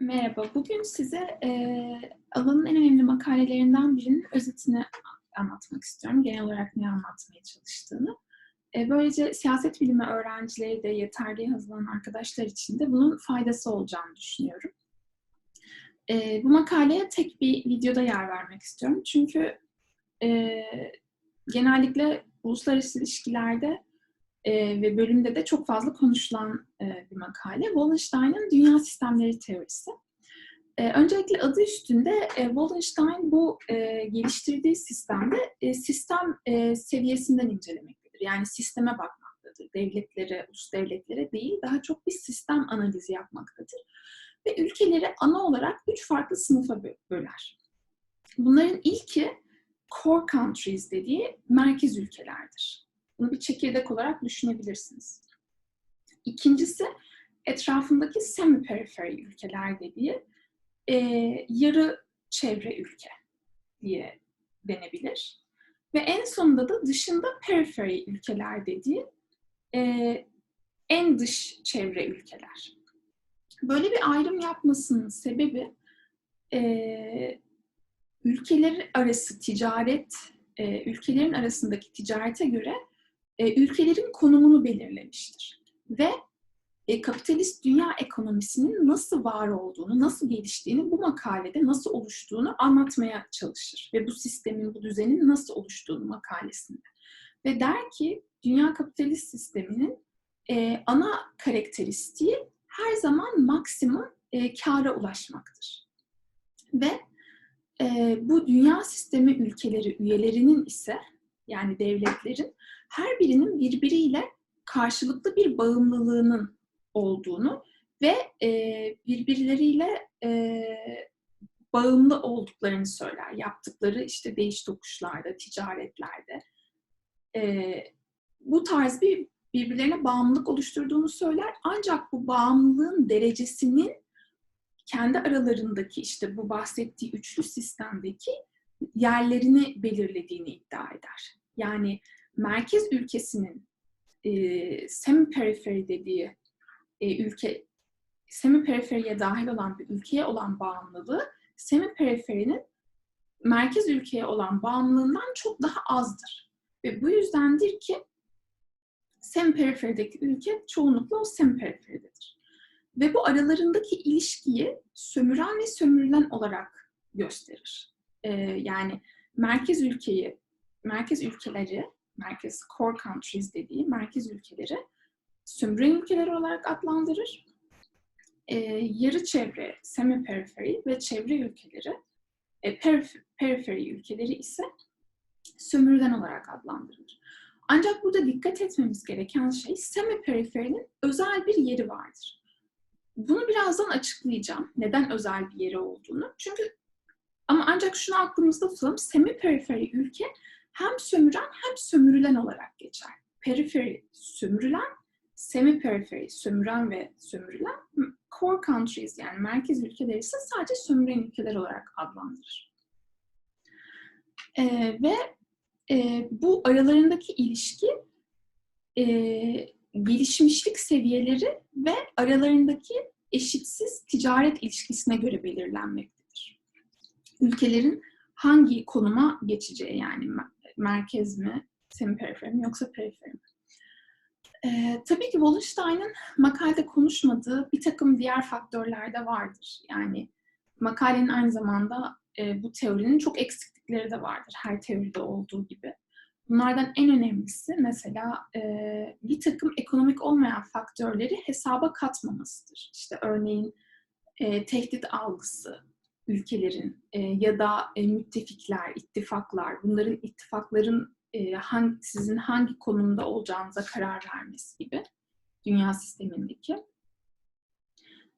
Merhaba, bugün size e, alanın en önemli makalelerinden birinin özetini anlatmak istiyorum. Genel olarak ne anlatmaya çalıştığını. E, böylece siyaset bilimi öğrencileri de yeterli hazırlanan arkadaşlar için de bunun faydası olacağını düşünüyorum. E, bu makaleye tek bir videoda yer vermek istiyorum. Çünkü e, genellikle uluslararası ilişkilerde e, ve bölümde de çok fazla konuşulan e, bir makale. Wallenstein'ın Dünya Sistemleri Teorisi. E, öncelikle adı üstünde e, Wallenstein bu e, geliştirdiği sistemde e, sistem e, seviyesinden incelemektedir. Yani sisteme bakmaktadır. Devletlere, ulus devletlere değil, daha çok bir sistem analizi yapmaktadır. Ve ülkeleri ana olarak üç farklı sınıfa böler. Bunların ilki core countries dediği merkez ülkelerdir. Bunu bir çekirdek olarak düşünebilirsiniz. İkincisi etrafındaki semi-periferi ülkeler dediği e, yarı çevre ülke diye denebilir. Ve en sonunda da dışında periferi ülkeler dediği e, en dış çevre ülkeler. Böyle bir ayrım yapmasının sebebi e, ülkeler arası ticaret, e, ülkelerin arasındaki ticarete göre e, ülkelerin konumunu belirlemiştir. Ve e, kapitalist dünya ekonomisinin nasıl var olduğunu, nasıl geliştiğini bu makalede nasıl oluştuğunu anlatmaya çalışır. Ve bu sistemin, bu düzenin nasıl oluştuğunu makalesinde. Ve der ki dünya kapitalist sisteminin e, ana karakteristiği her zaman maksimum e, kâra ulaşmaktır. Ve e, bu dünya sistemi ülkeleri üyelerinin ise yani devletlerin her birinin birbiriyle karşılıklı bir bağımlılığının olduğunu ve e, birbirleriyle e, bağımlı olduklarını söyler. Yaptıkları işte değiş tokuşlarda, ticaretlerde. E, bu tarz bir birbirlerine bağımlılık oluşturduğunu söyler. Ancak bu bağımlılığın derecesinin kendi aralarındaki işte bu bahsettiği üçlü sistemdeki yerlerini belirlediğini iddia eder. Yani merkez ülkesinin e, semi-periferi dediği e, ülke, semi-periferiye dahil olan bir ülkeye olan bağımlılığı, semi-periferinin merkez ülkeye olan bağımlılığından çok daha azdır. Ve bu yüzdendir ki semi-periferideki ülke çoğunlukla o semi-periferidedir. Ve bu aralarındaki ilişkiyi sömüren ve sömürülen olarak gösterir. Ee, yani merkez ülkeyi, merkez ülkeleri merkez core countries dediği merkez ülkeleri sömüren ülkeler olarak adlandırır. E, yarı çevre, semi periferi ve çevre ülkeleri, e, perif periferi ülkeleri ise sömürülen olarak adlandırılır. Ancak burada dikkat etmemiz gereken şey semi periferinin özel bir yeri vardır. Bunu birazdan açıklayacağım. Neden özel bir yeri olduğunu. Çünkü ama ancak şunu aklımızda tutalım. Semi periferi ülke hem sömüren hem sömürülen olarak geçer. Periferi sömürülen, semi periferi sömüren ve sömürülen, core countries yani merkez ülkeler ise sadece sömüren ülkeler olarak adlandırır. Ee, ve e, bu aralarındaki ilişki e, gelişmişlik seviyeleri ve aralarındaki eşitsiz ticaret ilişkisine göre belirlenmektedir. Ülkelerin hangi konuma geçeceği yani merkez mi, semi-periferi mi yoksa periferi mi? Ee, tabii ki Wallenstein'ın makalede konuşmadığı bir takım diğer faktörler de vardır. Yani makalenin aynı zamanda e, bu teorinin çok eksiklikleri de vardır. Her teoride olduğu gibi. Bunlardan en önemlisi mesela e, bir takım ekonomik olmayan faktörleri hesaba katmamasıdır. İşte örneğin e, tehdit algısı, ülkelerin e, ya da e, müttefikler, ittifaklar, bunların ittifakların e, hangi, sizin hangi konumda olacağınıza karar vermesi gibi dünya sistemindeki.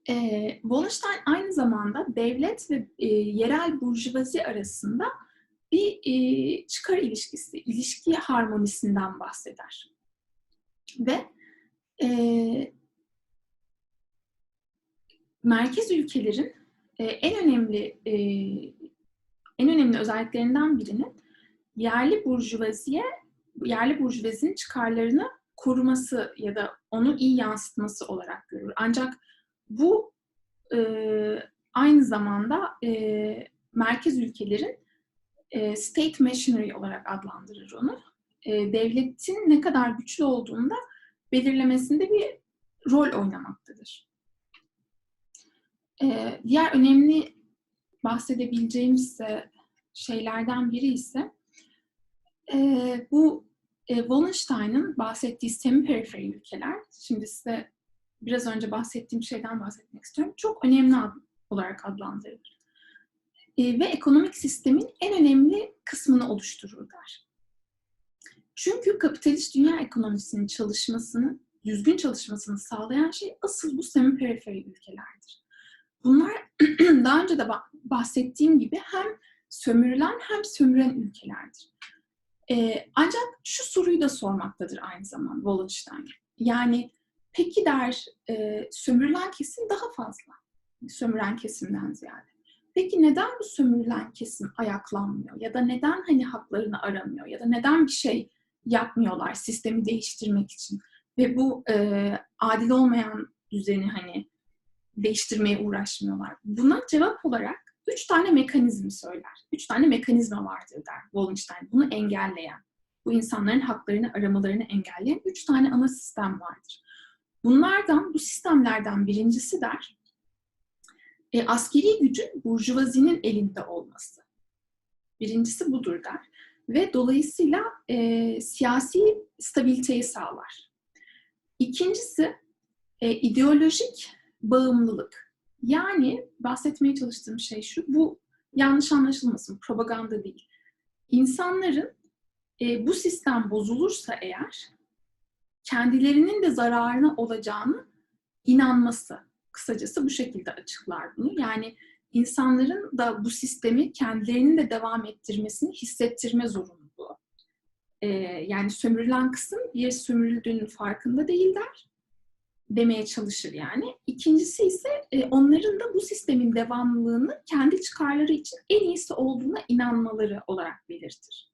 E, Wallenstein aynı zamanda devlet ve e, yerel burjuvazi arasında bir e, çıkar ilişkisi, ilişki harmonisinden bahseder. Ve e, merkez ülkelerin e, en önemli e, en önemli özelliklerinden birinin yerli burjuvaziye yerli burjuvazinin çıkarlarını koruması ya da onu iyi yansıtması olarak görür. Ancak bu e, aynı zamanda e, merkez ülkelerin state machinery olarak adlandırır onu. Devletin ne kadar güçlü olduğunda belirlemesinde bir rol oynamaktadır. E, diğer önemli bahsedebileceğimiz ise şeylerden biri ise e, bu e, Wallenstein'ın bahsettiği semi-periferi ülkeler, şimdi size biraz önce bahsettiğim şeyden bahsetmek istiyorum, çok önemli ad, olarak adlandırılır. E, ve ekonomik sistemin en önemli kısmını oluştururlar. Çünkü kapitalist dünya ekonomisinin çalışmasını, düzgün çalışmasını sağlayan şey asıl bu semi-periferi ülkelerdir. Bunlar daha önce de bahsettiğim gibi hem sömürülen hem sömüren ülkelerdir. Ee, ancak şu soruyu da sormaktadır aynı zamanda Wallenstein. Yani peki der e, sömürülen kesim daha fazla. Sömüren kesimden ziyade. Peki neden bu sömürülen kesim ayaklanmıyor? Ya da neden hani haklarını aramıyor? Ya da neden bir şey yapmıyorlar sistemi değiştirmek için? Ve bu e, adil olmayan düzeni hani değiştirmeye uğraşmıyorlar. Buna cevap olarak üç tane mekanizmi söyler. Üç tane mekanizma vardır der Wallenstein. Bunu engelleyen, bu insanların haklarını aramalarını engelleyen üç tane ana sistem vardır. Bunlardan, bu sistemlerden birincisi der, e, askeri gücün burjuvazinin elinde olması. Birincisi budur der. Ve dolayısıyla e, siyasi stabiliteyi sağlar. İkincisi e, ideolojik bağımlılık. Yani bahsetmeye çalıştığım şey şu, bu yanlış anlaşılmasın, propaganda değil. İnsanların e, bu sistem bozulursa eğer kendilerinin de zararına olacağını inanması. Kısacası bu şekilde açıklar bunu. Yani insanların da bu sistemi kendilerinin de devam ettirmesini hissettirme zorunluluğu. Ee, yani sömürülen kısım bir sömürüldüğünün farkında değiller demeye çalışır yani. İkincisi ise e, onların da bu sistemin devamlılığını kendi çıkarları için en iyisi olduğuna inanmaları olarak belirtir.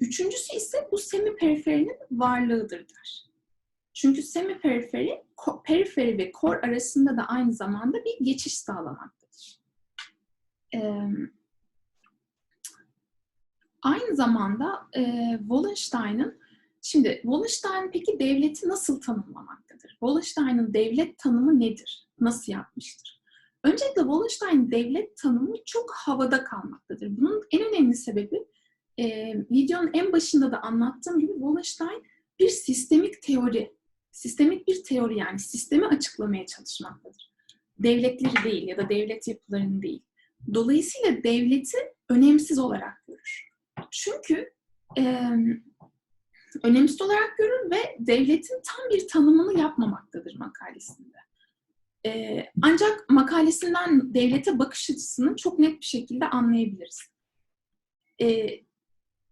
Üçüncüsü ise bu semi periferinin varlığıdır der. Çünkü semi periferi, periferi ve kor arasında da aynı zamanda bir geçiş sağlamaktadır. Ee, aynı zamanda e, Wallenstein'ın Şimdi Wallenstein peki devleti nasıl tanımlamaktadır? Wallenstein'ın devlet tanımı nedir? Nasıl yapmıştır? Öncelikle Wallenstein devlet tanımı çok havada kalmaktadır. Bunun en önemli sebebi e, videonun en başında da anlattığım gibi Wallenstein bir sistemik teori, sistemik bir teori yani sistemi açıklamaya çalışmaktadır. Devletleri değil ya da devlet yapılarını değil. Dolayısıyla devleti önemsiz olarak görür. Çünkü e, önemsiz olarak görür ve devletin tam bir tanımını yapmamaktadır makalesinde. Ee, ancak makalesinden devlete bakış açısını çok net bir şekilde anlayabiliriz. Ee,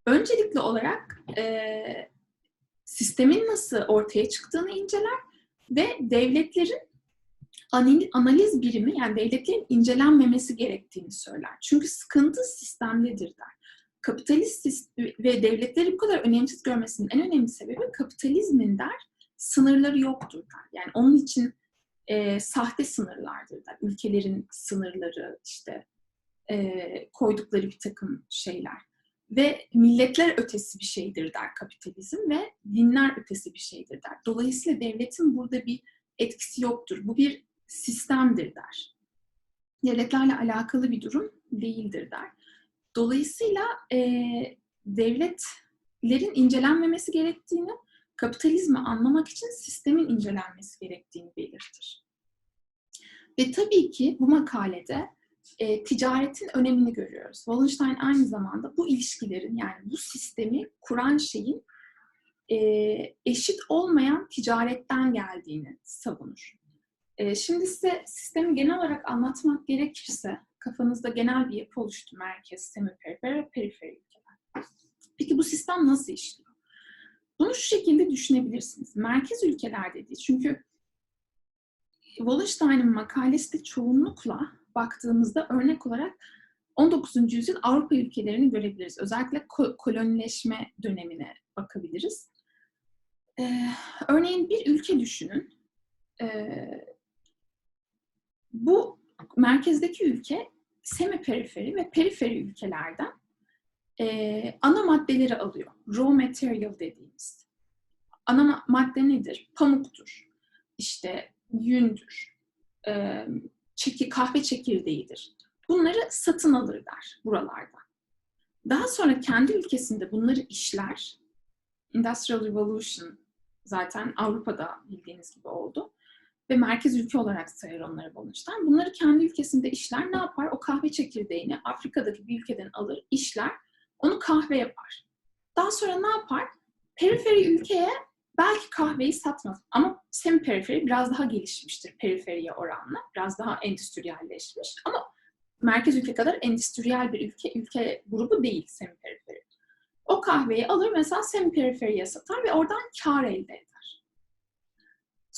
öncelikli olarak e, sistemin nasıl ortaya çıktığını inceler ve devletlerin analiz birimi yani devletlerin incelenmemesi gerektiğini söyler. Çünkü sıkıntı sistemdedir der kapitalist ve devletleri bu kadar önemsiz görmesinin en önemli sebebi kapitalizmin der sınırları yoktur der. Yani onun için e, sahte sınırlardır der. Ülkelerin sınırları işte e, koydukları bir takım şeyler. Ve milletler ötesi bir şeydir der kapitalizm ve dinler ötesi bir şeydir der. Dolayısıyla devletin burada bir etkisi yoktur. Bu bir sistemdir der. Devletlerle alakalı bir durum değildir der. Dolayısıyla e, devletlerin incelenmemesi gerektiğini, kapitalizmi anlamak için sistemin incelenmesi gerektiğini belirtir. Ve tabii ki bu makalede e, ticaretin önemini görüyoruz. Wallenstein aynı zamanda bu ilişkilerin yani bu sistemi kuran şeyin e, eşit olmayan ticaretten geldiğini savunur. E, şimdi size sistemi genel olarak anlatmak gerekirse kafanızda genel bir yapı oluştu. Merkez, semiperifer ve periferi ülkeler. Peki bu sistem nasıl işliyor? Bunu şu şekilde düşünebilirsiniz. Merkez ülkeler dediği çünkü Wallenstein'ın makalesi de çoğunlukla baktığımızda örnek olarak 19. yüzyıl Avrupa ülkelerini görebiliriz. Özellikle ko- kolonileşme dönemine bakabiliriz. Ee, örneğin bir ülke düşünün. Ee, bu merkezdeki ülke semi-periferi ve periferi ülkelerden e, ana maddeleri alıyor. Raw material dediğimiz. Ana ma- madde nedir? Pamuktur, işte yündür, e, çeki, kahve çekirdeğidir. Bunları satın alırlar buralarda. Daha sonra kendi ülkesinde bunları işler. Industrial Revolution zaten Avrupa'da bildiğiniz gibi oldu. Ve merkez ülke olarak sayar onları Wallenstein. Bunları kendi ülkesinde işler. Ne yapar? O kahve çekirdeğini Afrika'daki bir ülkeden alır, işler. Onu kahve yapar. Daha sonra ne yapar? Periferi ülkeye belki kahveyi satmaz. Ama semi periferi biraz daha gelişmiştir periferiye oranla. Biraz daha endüstriyelleşmiş. Ama merkez ülke kadar endüstriyel bir ülke ülke grubu değil semi periferi. O kahveyi alır mesela semi periferiye satar ve oradan kar elde eder.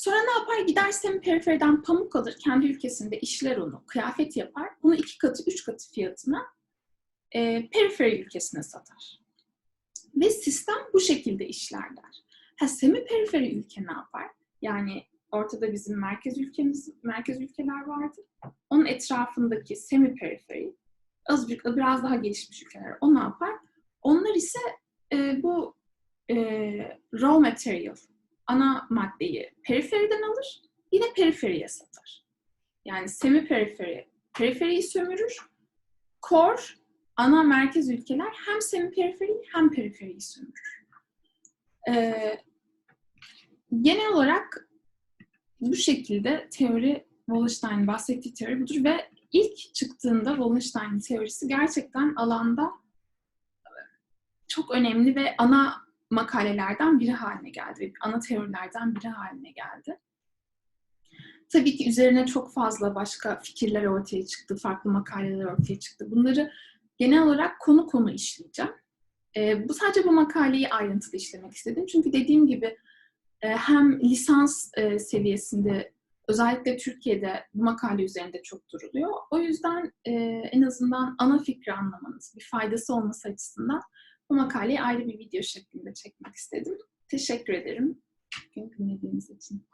Sonra ne yapar? Gider semi periferiden pamuk alır, kendi ülkesinde işler onu, kıyafet yapar. Bunu iki katı, üç katı fiyatına e, periferi ülkesine satar. Ve sistem bu şekilde işlerler. Ha semi periferi ülke ne yapar? Yani ortada bizim merkez ülkemiz, merkez ülkeler vardı. Onun etrafındaki semi periferi, az bir, biraz daha gelişmiş ülkeler o ne yapar? Onlar ise e, bu e, raw material, ana maddeyi periferiden alır, yine periferiye satar. Yani semi periferi, periferiyi sömürür, core, ana merkez ülkeler hem semi periferi hem periferiyi sömürür. Ee, genel olarak bu şekilde teori Wallenstein'in bahsettiği teori budur ve ilk çıktığında Wallenstein'in teorisi gerçekten alanda çok önemli ve ana makalelerden biri haline geldi. Ana teorilerden biri haline geldi. Tabii ki üzerine çok fazla başka fikirler ortaya çıktı, farklı makaleler ortaya çıktı. Bunları genel olarak konu konu işleyeceğim. E, bu sadece bu makaleyi ayrıntılı işlemek istedim. Çünkü dediğim gibi e, hem lisans e, seviyesinde özellikle Türkiye'de bu makale üzerinde çok duruluyor. O yüzden e, en azından ana fikri anlamanız, bir faydası olması açısından bu makaleyi ayrı bir video şeklinde çekmek istedim. Teşekkür ederim dinlediğiniz için.